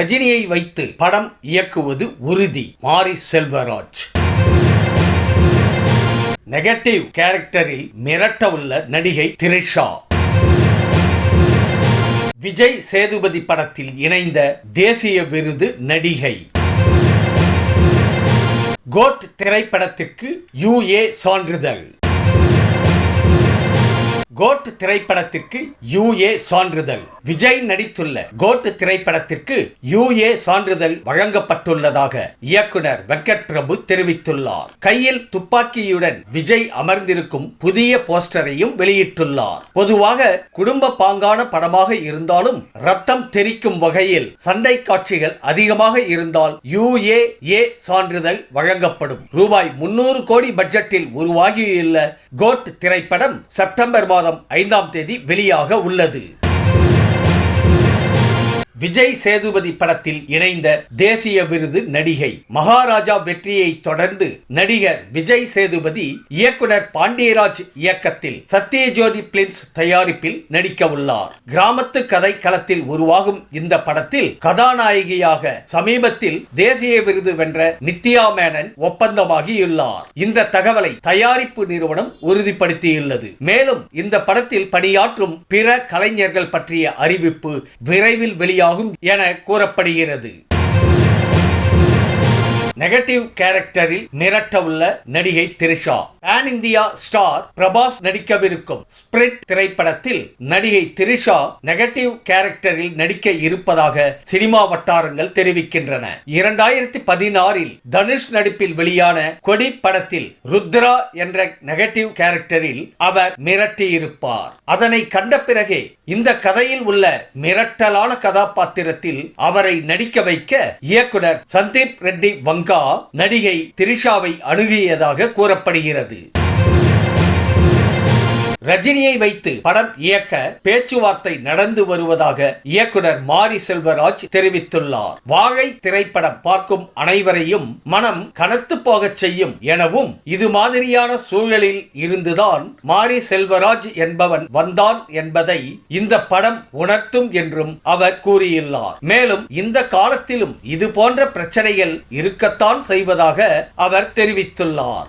ரஜினியை வைத்து படம் இயக்குவது உறுதி. மாரி செல்வராஜ். நெகட்டிவ் கேரக்டரில் மிரட்ட உள்ள நடிகை திரிஷா. விஜய் சேதுபதி படத்தில் இணைந்த தேசிய விருது நடிகை. கோட் திரைப்படத்திற்கு யுஏ சான்றிதழ். கோட் திரைப்படத்திற்கு யுஏ சான்றிதழ். விஜய் நடித்துள்ள கோட் திரைப்படத்திற்கு யுஏ சான்றிதழ் வழங்கப்பட்டுள்ளதாக இயக்குனர் வெங்கட் பிரபு தெரிவித்துள்ளார். கையில் துப்பாக்கியுடன் விஜய் அமர்ந்திருக்கும் புதிய போஸ்டரையும் வெளியிட்டுள்ளார். பொதுவாக குடும்ப பாங்கான படமாக இருந்தாலும் ரத்தம் தெரிக்கும் வகையில் சண்டை காட்சிகள் அதிகமாக இருந்தால் யுஏ ஏ சான்றிதழ் வழங்கப்படும். ரூபாய் முன்னூறு கோடி பட்ஜெட்டில் உருவாகியுள்ள கோட் திரைப்படம் செப்டம்பர் மாதம் ஐந்தாம் தேதி வெளியாக உள்ளது. விஜய் சேதுபதி படத்தில் இணைந்த தேசிய விருது நடிகை மகாராஜா வெற்றியை தொடர்ந்து நடிகர் விஜய் சேதுபதி இயக்குனர் பாண்டியராஜ் இயக்கத்தில் சத்யஜோதி பிலிம்ஸ் தயாரிப்பில் நடிக்க உள்ளார். கிராமத்து கதை களத்தில் உருவாகும் இந்த படத்தில் கதாநாயகியாக சமீபத்தில் தேசிய விருது வென்ற நித்யா மேனன் ஒப்பந்தமாகியுள்ளார். இந்த தகவலை தயாரிப்பு நிறுவனம் உறுதிப்படுத்தியுள்ளது. மேலும் இந்த படத்தில் பணியாற்றும் பிற கலைஞர்கள் பற்றிய அறிவிப்பு விரைவில் வெளியாகும். என கூறப்படுகிறது. நெகட்டிவ் கேரக்டரில் மிரட்ட உள்ள நடிகை Trisha. Pan India star Prabhas நடிக்கவிருக்கும் Spirit திரைப்படத்தில் நடிகை திரிஷா நெகட்டிவ் கேரக்டரில் நடிக்க இருப்பதாக சினிமா வட்டாரங்கள் தெரிவிக்கின்றன. இரண்டாயிரத்தி பதினாறில் தனுஷ் நடிப்பில் வெளியான கொடி படத்தில் ருத்ரா என்ற நெகட்டிவ் கேரக்டரில் அவர் மிரட்டியிருப்பார். அதனை கண்ட பிறகே இந்த கதையில் உள்ள மிரட்டலான கதாபாத்திரத்தில் அவரை நடிக்க வைக்க இயக்குனர் சந்தீப் ரெட்டி வங்க நடிகை திரிஷாவை அணுகியதாக கூறப்படுகிறது. ரஜினியை வைத்து படம் இயக்க பேச்சுவார்த்தை நடந்து வருவதாக இயக்குனர் மாரி செல்வராஜ் தெரிவித்துள்ளார். வாழை திரைப்படம் பார்க்கும் அனைவரையும் மனம் கனத்து போகச் செய்யும் எனவும் இது மாதிரியான சூழலில் இருந்துதான் மாரி செல்வராஜ் என்பவன் வந்தான் என்பதை இந்த படம் உணர்த்தும் என்றும் அவர் கூறியுள்ளார். மேலும் இந்த காலத்திலும் இது போன்ற பிரச்சனைகள் இருக்கத்தான் செய்வதாக அவர் தெரிவித்துள்ளார்.